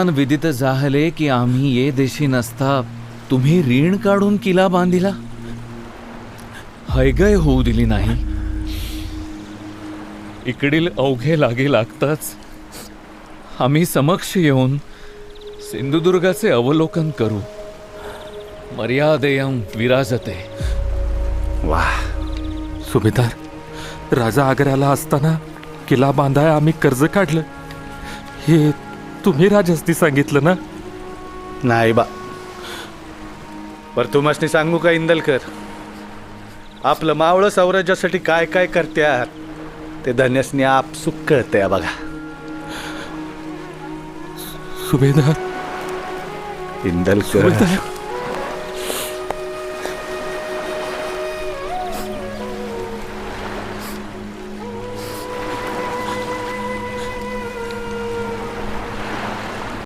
वर्तमान विदित जाहले की आम्ही ये देशी नसता तुम्ही ऋण काढून किला बांधिला? हैगय होऊ दिली नाही. इकडील अवघे लागे लागताच आम्ही समक्ष येऊन सिंधुदुर्गाचे अवलोकन करू. मर्यादेयम विराजते. वा सुभेदार राजा आग्र्याला असताना किल्ला बांधाय आम्ही कर्ज काढलं. हे तुम्ही राजस्ती सांगितलं ना? नाही बा. पर तुम्हाला सांगू का इंदलकर? आपलं मावळं साम्राज्यासाठी काय काय करत्यात ते धन्यसनी आपसुक कळतंय बघा. सुभेदार? इंदलकर. सुभेदार?